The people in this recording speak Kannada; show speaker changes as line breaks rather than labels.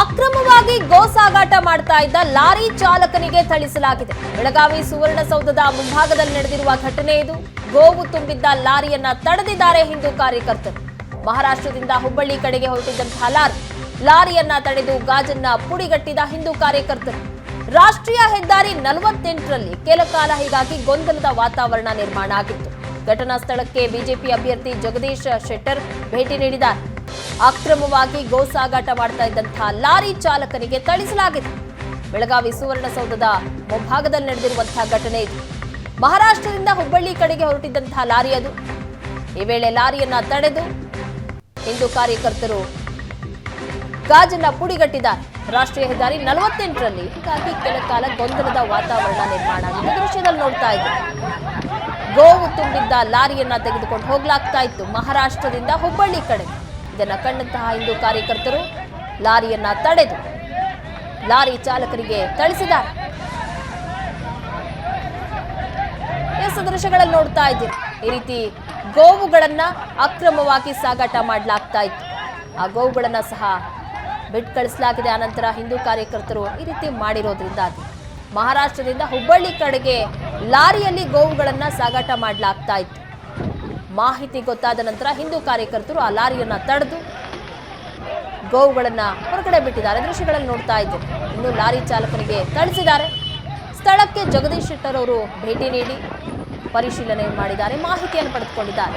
ಅಕ್ರಮವಾಗಿ ಗೋ ಸಾಗಾಟ ಮಾಡ್ತಾ ಇದ್ದ ಲಾರಿ ಚಾಲಕನಿಗೆ ಥಳಿಸಲಾಗಿದೆ. ಬೆಳಗಾವಿ ಸುವರ್ಣಸೌಧದ ಮುಂಭಾಗದಲ್ಲಿ ನಡೆದಿರುವ ಘಟನೆ ಇದು. ಗೋವು ತುಂಬಿದ್ದ ಲಾರಿಯನ್ನ ತಡೆದಿದ್ದಾರೆ ಹಿಂದೂ ಕಾರ್ಯಕರ್ತರು. ಮಹಾರಾಷ್ಟ್ರದಿಂದ ಹುಬ್ಬಳ್ಳಿ ಕಡೆಗೆ ಹೊರಟಿದ್ದಂತಹ ಲಾರಿ, ಲಾರಿಯನ್ನ ತಡೆದು ಗಾಜನ್ನ ಪುಡಿಗಟ್ಟಿದ ಹಿಂದೂ ಕಾರ್ಯಕರ್ತರು. ರಾಷ್ಟ್ರೀಯ ಹೆದ್ದಾರಿ ನಲವತ್ತೆಂಟರಲ್ಲಿ ಕೆಲಕಾಲ ಹೀಗಾಗಿ ಗೊಂದಲದ ವಾತಾವರಣ ನಿರ್ಮಾಣ ಆಗಿತ್ತು. ಘಟನಾ ಸ್ಥಳಕ್ಕೆ ಬಿಜೆಪಿ ಅಭ್ಯರ್ಥಿ ಜಗದೀಶ್ ಶೆಟ್ಟರ್ ಭೇಟಿ ನೀಡಿದ್ದಾರೆ. ಅಕ್ರಮವಾಗಿ ಗೋ ಸಾಗಾಟ ಮಾಡ್ತಾ ಇದ್ದಂತಹ ಲಾರಿ ಚಾಲಕನಿಗೆ ಥಳಿಸಲಾಗಿದೆ. ಬೆಳಗಾವಿ ಸುವರ್ಣಸೌಧದ ಮುಂಭಾಗದಲ್ಲಿ ನಡೆದಿರುವಂತಹ ಘಟನೆ ಇದು. ಮಹಾರಾಷ್ಟ್ರದಿಂದ ಹುಬ್ಬಳ್ಳಿ ಕಡೆಗೆ ಹೊರಟಿದ್ದಂತಹ ಲಾರಿ ಅದು. ಈ ವೇಳೆ ಲಾರಿಯನ್ನ ತಡೆದು ಹಿಂದೂ ಕಾರ್ಯಕರ್ತರು ಗಾಜನ್ನ ಪುಡಿಗಟ್ಟಿದ್ದಾರೆ. ರಾಷ್ಟ್ರೀಯ ಹೆದ್ದಾರಿ ನಲವತ್ತೆಂಟರಲ್ಲಿ ಹೀಗಾಗಿ ಕೆಲ ಕಾಲ ಗೊಂದಲದ ವಾತಾವರಣ ನಿರ್ಮಾಣ ಆಗಿದೆ. ದೃಶ್ಯದಲ್ಲಿ ನೋಡ್ತಾ ಇದೆ ಗೋವು ತುಂಬಿದ್ದ ಲಾರಿಯನ್ನ ತೆಗೆದುಕೊಂಡು ಹೋಗ್ಲಾಗ್ತಾ ಇತ್ತು ಮಹಾರಾಷ್ಟ್ರದಿಂದ ಹುಬ್ಬಳ್ಳಿ ಕಡೆ ಇದನ್ನ ಕಂಡಂತಹ ಹಿಂದೂ ಕಾರ್ಯಕರ್ತರು ಲಾರಿಯನ್ನ ತಡೆದು ಲಾರಿ ಚಾಲಕರಿಗೆ ತಳಿಸಿದ ಎಸ್ ದೃಶ್ಯಗಳಲ್ಲಿ ನೋಡ್ತಾ ಇದ್ದೀರಿ. ಈ ರೀತಿ ಗೋವುಗಳನ್ನ ಅಕ್ರಮವಾಗಿ ಸಾಗಾಟ ಮಾಡಲಾಗ್ತಾ ಇತ್ತು. ಆ ಗೋವುಗಳನ್ನ ಸಹ ಬಿಟ್ಟು ಕಳಿಸಲಾಗಿದೆ. ಆನಂತರ ಹಿಂದೂ ಕಾರ್ಯಕರ್ತರು ಈ ರೀತಿ ಮಾಡಿರೋದ್ರಿಂದ ಮಹಾರಾಷ್ಟ್ರದಿಂದ ಹುಬ್ಬಳ್ಳಿ ಕಡೆಗೆ ಲಾರಿಯಲ್ಲಿ ಗೋವುಗಳನ್ನ ಸಾಗಾಟ ಮಾಡಲಾಗ್ತಾ ಇತ್ತು. ಮಾಹಿತಿ ಗೊತ್ತಾದ ನಂತರ ಹಿಂದೂ ಕಾರ್ಯಕರ್ತರು ಆ ಲಾರಿಯನ್ನ ತಡೆದು ಗೋವುಗಳನ್ನು ಹೊರಗಡೆ ಬಿಟ್ಟಿದ್ದಾರೆ. ದೃಶ್ಯಗಳಲ್ಲಿ ನೋಡ್ತಾ ಇದ್ದೇವೆ ಇನ್ನು ಲಾರಿ ಚಾಲಕನಿಗೆ ತಳಿಸಿದ್ದಾರೆ ಸ್ಥಳಕ್ಕೆ ಜಗದೀಶ್ ಶೆಟ್ಟರ್ ಅವರು ಭೇಟಿ ನೀಡಿ ಪರಿಶೀಲನೆ ಮಾಡಿದ್ದಾರೆ. ಮಾಹಿತಿಯನ್ನು ಪಡೆದುಕೊಂಡಿದ್ದಾರೆ.